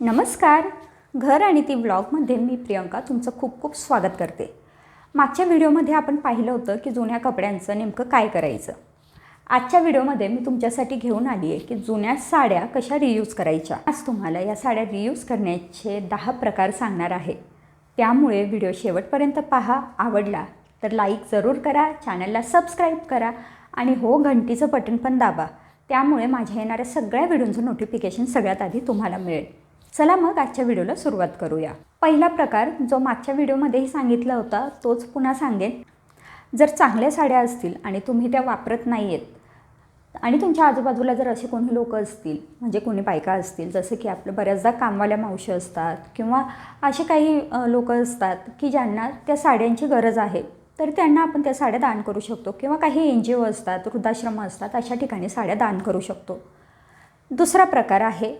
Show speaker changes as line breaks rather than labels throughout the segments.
नमस्कार. घर आणि ती ब्लॉगमध्ये मी प्रियंका तुमचं खूप खूप स्वागत करते. मागच्या व्हिडिओमध्ये आपण पाहिलं होतं की जुन्या कपड्यांचं नेमकं काय करायचं. आजच्या व्हिडिओमध्ये मी तुमच्यासाठी घेऊन आली आहे की जुन्या साड्या कशा रियूज करायच्या. आज तुम्हाला या साड्या रियूज करण्याचे दहा प्रकार सांगणार आहे. त्यामुळे व्हिडिओ शेवटपर्यंत पहा. आवडला तर लाईक जरूर करा चॅनलला सबस्क्राईब करा आणि हो घंटीचं बटन पण दाबा. त्यामुळे माझ्या येणाऱ्या सगळ्या व्हिडिओचं नोटिफिकेशन सगळ्यात आधी तुम्हाला मिळेल. चला मग आजच्या व्हिडिओला सुरुवात करूया. पहिला प्रकार जो मागच्या व्हिडिओमध्येही सांगितला होता तोच पुन्हा सांगेन. जर चांगल्या साड्या असतील आणि तुम्ही त्या वापरत नाही आहेत आणि तुमच्या आजूबाजूला जर असे कोणी लोक असतील म्हणजे कोणी बायका असतील जसं की आपलं बऱ्याचदा कामवाल्या मावशी असतात किंवा असे काही लोक असतात की ज्यांना त्या साड्यांची गरज आहे तर त्यांना आपण त्या साड्या दान करू शकतो किंवा काही एन जी ओ असतात वृद्धाश्रम असतात अशा ठिकाणी साड्या दान करू शकतो. दुसरा प्रकार आहे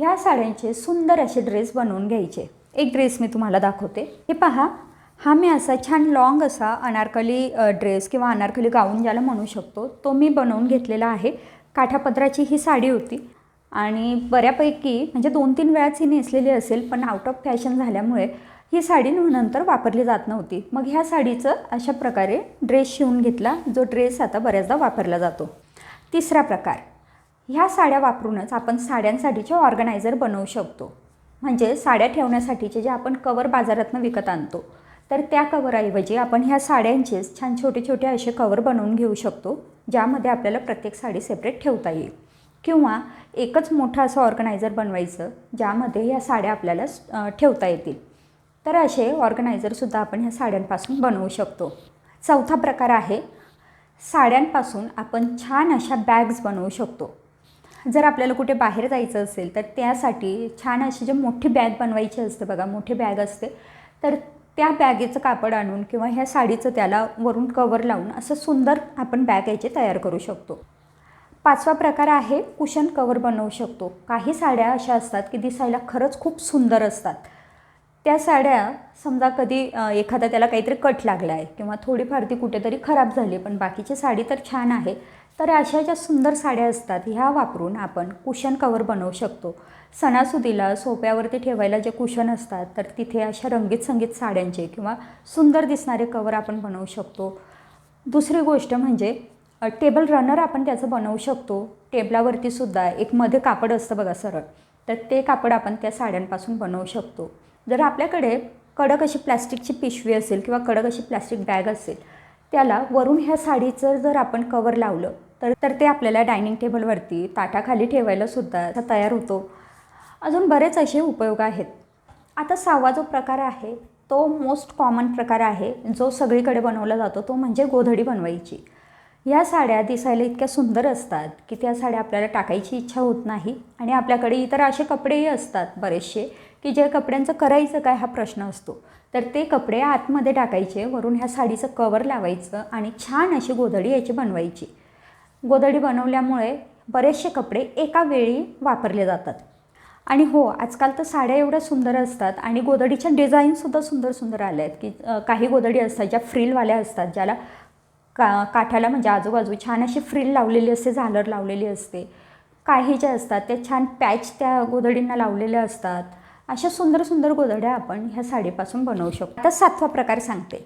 ह्या साड्यांचे सुंदर असे ड्रेस बनवून घ्यायचे. एक ड्रेस मी तुम्हाला दाखवते. हे पहा हा मी असा छान लॉंग असा अनारकली ड्रेस किंवा अनारकली गाऊन ज्याला म्हणू शकतो तो मी बनवून घेतलेला आहे. काठापदराची ही साडी होती. आणि बऱ्यापैकी म्हणजे दोन तीन वेळाच ही नेसलेली असेल पण आउट ऑफ फॅशन झाल्यामुळे ही साडी नंतर वापरली जात नव्हती. मग ह्या साडीचं अशा प्रकारे ड्रेस शिवून घेतला जो ड्रेस आता बऱ्याचदा वापरला जातो. तिसरा प्रकार. ह्या साड्या वापरूनच आपण साड्यांसाठीचे ऑर्गनायझर बनवू शकतो. म्हणजे साड्या ठेवण्यासाठीचे जे आपण कवर बाजारातनं विकत आणतो तर त्या कवरऐवजी आपण ह्या साड्यांचेच छान छोटे छोटे असे कवर बनवून घेऊ शकतो ज्यामध्ये आपल्याला प्रत्येक साडी सेपरेट ठेवता येईल. किंवा एकच मोठं असं ऑर्गनायझर बनवायचं ज्यामध्ये ह्या साड्या आपल्याला ठेवता येतील. तर असे ऑर्गनायझरसुद्धा आपण ह्या साड्यांपासून बनवू शकतो. चौथा प्रकार आहे साड्यांपासून आपण छान अशा बॅग्स बनवू शकतो. जर आपल्याला कुठे बाहेर जायचं असेल तर त्यासाठी छान अशी जे मोठी बॅग बनवायची असते बघा मोठी बॅग असते. तर त्या बॅगेचं कापड आणून किंवा ह्या साडीचं त्याला वरून कवर लावून असं सुंदर आपण बॅग याचे तयार करू शकतो. पाचवा प्रकार आहे कुशन कवर बनवू शकतो. काही साड्या अशा असतात की दिसायला खरंच खूप सुंदर असतात. त्या साड्या समजा कधी एखादा त्याला काहीतरी कट लागला आहे किंवा थोडीफार ती कुठेतरी खराब झाली पण बाकीची साडी तर छान आहे. तर अशा ज्या सुंदर साड्या असतात ह्या वापरून आपण कुशन कवर बनवू शकतो. सणासुदीला सोप्यावरती ठेवायला जे कुशन असतात तर तिथे अशा रंगीत संगीत साड्यांचे किंवा सुंदर दिसणारे कवर आपण बनवू शकतो. दुसरी गोष्ट म्हणजे टेबल रनर आपण त्याचं बनवू शकतो. टेबलावरती सुद्धा एक मध्ये कापड असतं बघा सरळ. तर ते कापड आपण त्या साड्यांपासून बनवू शकतो. जर आपल्याकडे कडक अशी प्लॅस्टिकची पिशवी असेल किंवा कडक अशी प्लॅस्टिक बॅग असेल त्याला वरून ह्या साडीचं जर आपण कवर लावलं तर तर ते आपल्याला डायनिंग टेबलवरती ताटाखाली ठेवायला सुद्धा तयार होतो. अजून बरेच असे उपयोग आहेत. आता सहावा जो प्रकार आहे तो मोस्ट कॉमन प्रकार आहे जो सगळीकडे बनवला जातो तो म्हणजे गोधडी बनवायची. या साड्या दिसायला इतक्या सुंदर असतात की त्या साड्या आपल्याला टाकायची इच्छा होत नाही. आणि आपल्याकडे इतर असे कपडेही असतात बरेचसे की जे कपड्यांचं करायचं काय हा प्रश्न असतो. तर ते कपडे आतमध्ये टाकायचे वरून ह्या साडीचं कवर लावायचं आणि छान अशी गोधडी याची बनवायची. गोधडी बनवल्यामुळे बरेचसे कपडे एका वेळी वापरले जातात. आणि हो आजकाल तर साड्या एवढ्या सुंदर असतात आणि गोधडीच्या डिझाईनसुद्धा सुंदर सुंदर आल्या आहेत की काही गोधडी असतात ज्या फ्रिलवाल्या असतात ज्याला का काठाला म्हणजे आजूबाजू छान अशी फ्रिल लावलेली असते झालर लावलेली असते. काही ज्या असतात त्या छान पॅच त्या गोधडींना लावलेल्या असतात. अशा सुंदर सुंदर गोधड्या आपण ह्या साडीपासून बनवू शकतो. आता सातवा प्रकार सांगते.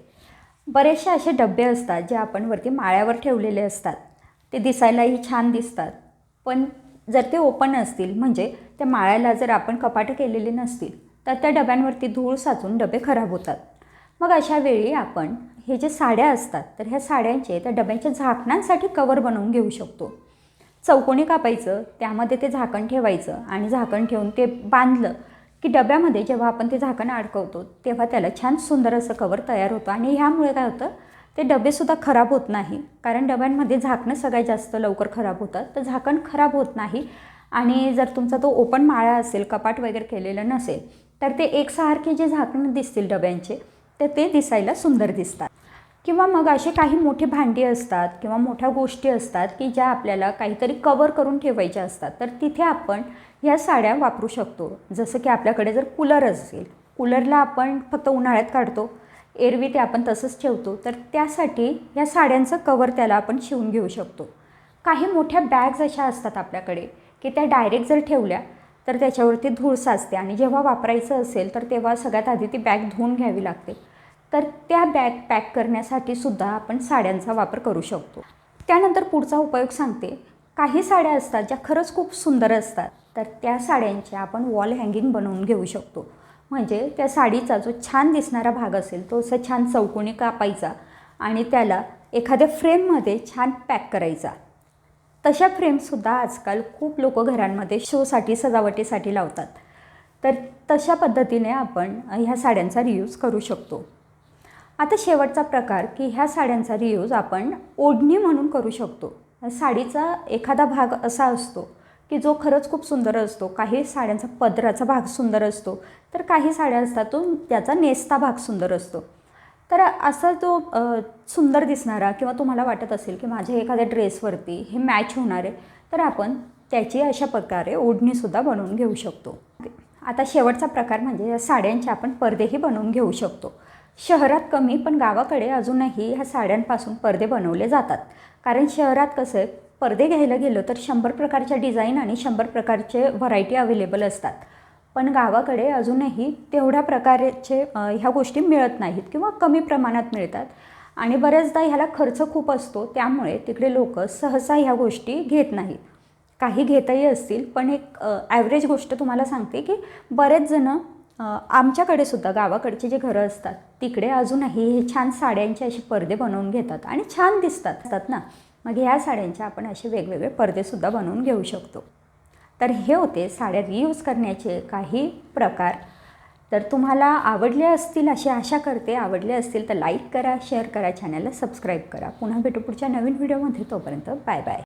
बरेचसे असे डबे असतात जे आपण वरती माळ्यावर ठेवलेले असतात. ते दिसायलाही छान दिसतात. पण जर ते ओपन असतील म्हणजे त्या माळ्याला जर आपण कपाटं केलेली नसतील तर त्या डब्यांवरती धूळ साचून डबे खराब होतात. मग अशा वेळी आपण हे जे साड्या असतात तर ह्या साड्यांचे त्या डब्यांच्या झाकणांसाठी कवर बनवून घेऊ शकतो. चौकोनी कापायचं त्यामध्ये ते झाकण ठेवायचं आणि झाकण ठेवून ते बांधलं की डब्यामध्ये जेव्हा आपण ते झाकण अडकवतो तेव्हा त्याला छान सुंदर असं कवर तयार होतं. आणि ह्यामुळे काय होतं ते डबेसुद्धा खराब होत नाही. कारण डब्यांमध्ये झाकणं सगळ्यात जास्त लवकर खराब होतात. तर झाकण खराब होत नाही. आणि जर तुमचा तो ओपन माळा असेल कपाट वगैरे केलेलं नसेल तर ते एकसारखे जे झाकणं दिसतील डब्यांचे तर ते दिसायला सुंदर दिसतात. किंवा मग असे काही मोठी भांडी असतात किंवा मोठ्या गोष्टी असतात की ज्या आपल्याला काहीतरी कवर करून ठेवायच्या असतात तर तिथे आपण ह्या साड्या वापरू शकतो. जसं की आपल्याकडे जर कूलर असेल कूलरला आपण फक्त उन्हाळ्यात काढतो एरवी ते आपण तसंच ठेवतो तर त्यासाठी या साड्यांचं कवर त्याला आपण शिवून घेऊ शकतो. काही मोठ्या बॅग्स अशा असतात आपल्याकडे की त्या डायरेक्ट जर ठेवल्या तर त्याच्यावरती धूळ साचते आणि जेव्हा वापरायचं असेल तर तेव्हा सगळ्यात आधी ती बॅग धुवून घ्यावी लागते. तर त्या बॅग पॅक करण्यासाठी सुद्धा आपण साड्यांचा वापर करू शकतो. त्यानंतर पुढचा उपयोग सांगते. काही साड्या असतात ज्या खरंच खूप सुंदर असतात. तर त्या साड्यांचे आपण वॉल हँगिंग बनवून घेऊ शकतो. म्हणजे त्या साडीचा जो छान दिसणारा भाग असेल तो असं छान चौकोनी कापायचा आणि त्याला एखाद्या फ्रेममध्ये छान पॅक करायचा. तशा फ्रेमसुद्धा आजकाल खूप लोक घरांमध्ये शोसाठी सजावटीसाठी लावतात. तर तशा पद्धतीने आपण ह्या साड्यांचा रियूज करू शकतो. आता शेवटचा प्रकार की ह्या साड्यांचा रियूज आपण ओढणी म्हणून करू शकतो. साडीचा एखादा भाग असा असतो की जो खरंच खूप सुंदर असतो. काही साड्यांचा पदराचा भाग सुंदर असतो. तर काही साड्या असतात तो त्याचा नेसता भाग सुंदर असतो. तर असा जो सुंदर दिसणारा किंवा तुम्हाला वाटत असेल की माझ्या एखाद्या ड्रेसवरती हे मॅच होणार आहे तर आपण त्याची अशा प्रकारे ओढणीसुद्धा बनवून घेऊ शकतो. आता शेवटचा प्रकार म्हणजे या साड्यांचे आपण पडदेही बनवून घेऊ शकतो. शहरात कमी पण गावाकडे अजूनही ह्या साड्यांपासून पडदे बनवले जातात. कारण शहरात कसं आहे पडदे घ्यायला गेलो तर शंभर प्रकारच्या डिझाईन आणि शंभर प्रकारचे व्हरायटी अवेलेबल असतात. पण गावाकडे अजूनही तेवढ्या प्रकारचे ह्या गोष्टी मिळत नाहीत किंवा कमी प्रमाणात मिळतात. आणि बऱ्याचदा ह्याला खर्च खूप असतो त्यामुळे तिकडे लोक सहसा ह्या गोष्टी घेत नाहीत. काही घेतही असतील पण एक ॲव्हरेज गोष्ट तुम्हाला सांगते की बरेच जणं आमच्याकडे सुद्धा गावाकडचे जे घरं असतात तिकडे अजूनही हे छान साड्यांचे असे पडदे बनवून घेतात आणि छान दिसतात. असतात ना? मग ह्या साड्यांचे आपण असे वेगवेगळे पडदेसुद्धा बनवून घेऊ शकतो. तर हे होते साड्या रियूज करण्याचे काही प्रकार. तर तुम्हाला आवडले असतील अशी आशा करते. आवडले असतील तर लाईक करा शेअर करा चॅनलला सबस्क्राईब करा. पुन्हा भेटू पुढच्या नवीन व्हिडिओमध्ये तोपर्यंत बाय बाय